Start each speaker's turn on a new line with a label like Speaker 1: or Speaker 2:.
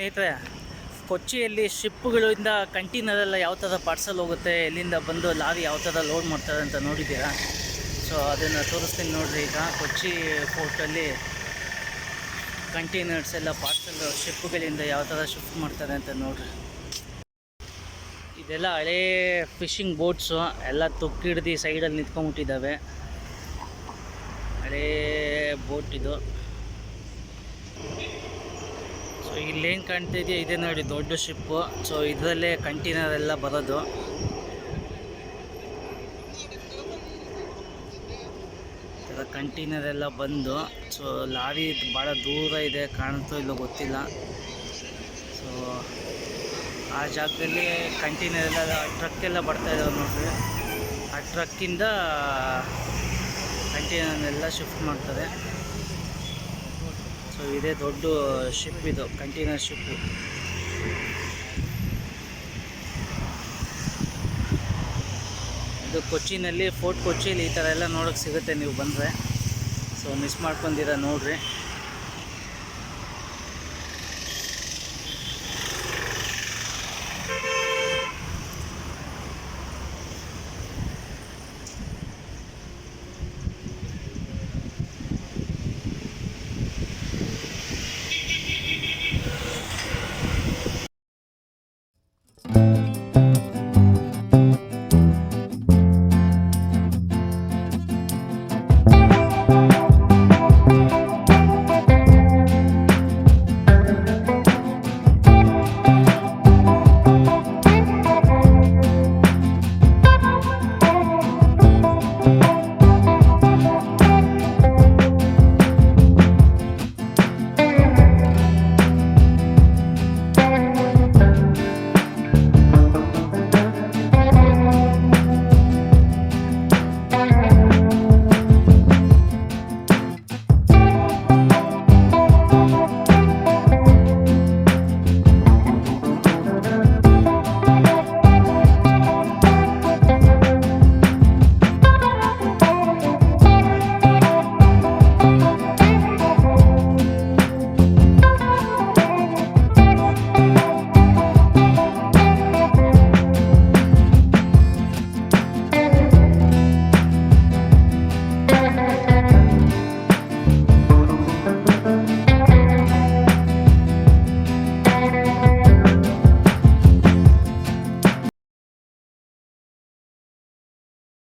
Speaker 1: ಸ್ನೇಹಿತರೆ, ಕೊಚ್ಚಿಯಲ್ಲಿ ಶಿಪ್ಗಳಿಂದ ಕಂಟೈನರೆಲ್ಲ ಯಾವ ಥರ ಪಾರ್ಸಲ್ ಹೋಗುತ್ತೆ, ಎಲ್ಲಿಂದ ಬಂದು ಲಾರಿ ಯಾವ ಥರ ಲೋಡ್ ಮಾಡ್ತಾರೆ ಅಂತ ನೋಡಿದ್ದೀರಾ? ಸೊ, ಅದನ್ನು ತೋರಿಸ್ತೀನಿ ನೋಡಿರಿ ಈಗ. ಕೊಚ್ಚಿ ಪೋರ್ಟಲ್ಲಿ ಕಂಟೈನರ್ಸ್ ಎಲ್ಲ ಪಾರ್ಸಲ್ ಶಿಪ್ಗಳಿಂದ ಯಾವ ಥರ ಶಿಫ್ಟ್ ಮಾಡ್ತಾರೆ ಅಂತ ನೋಡಿರಿ. ಇದೆಲ್ಲ ಹಳೇ ಫಿಶಿಂಗ್ ಬೋಟ್ಸು, ಎಲ್ಲ ತುಕ್ಕಿಡ್ದು ಸೈಡಲ್ಲಿ ನಿಂತ್ಕೊಂಡ್ಬಿಟ್ಟಿದ್ದಾವೆ. ಹಳೇ ಬೋಟ್ ಇದು. ಸೊ ಇಲ್ಲೇನು ಕಾಣ್ತಿದೆಯಾ? ಇದೆ ನೋಡಿ, ದೊಡ್ಡ ಶಿಪ್ಪು ಸೊ ಇದರಲ್ಲೇ ಕಂಟೈನರ್ ಎಲ್ಲ ಬರೋದು. ಥರ ಕಂಟೈನರ್ ಎಲ್ಲ ಬಂದು ಸೊ ಲಾರಿ ಭಾಳ ದೂರ ಇದೆ, ಕಾಣುತ್ತೋ ಇಲ್ಲೋ ಗೊತ್ತಿಲ್ಲ. ಸೊ ಆ ಜಾಗದಲ್ಲಿ ಕಂಟೈನರ್ ಎಲ್ಲ ಟ್ರಕ್ ಎಲ್ಲ ಬರ್ತಾ ಇದಾವೆ ನೋಡ್ರಿ. ಆ ಟ್ರಕ್ಕಿಂದ ಕಂಟೈನರ್ನೆಲ್ಲ ಶಿಫ್ಟ್ ಮಾಡ್ತಾರೆ. ಸೊ ಇದೇ ದೊಡ್ಡ ಶಿಪ್ ಇದು ಕಂಟೈನರ್ ಶಿಪ್ ಇದು ಕೊಚ್ಚಿನಲ್ಲಿ ಫೋರ್ಟ್ ಕೊಚ್ಚಿಲಿ ಈ ಥರ ಎಲ್ಲ ನೋಡೋಕೆ ಸಿಗುತ್ತೆ ನೀವು ಬಂದರೆ. ಸೊ ಮಿಸ್ ಮಾಡ್ಕೊಂಡಿರ ನೋಡ್ರಿ.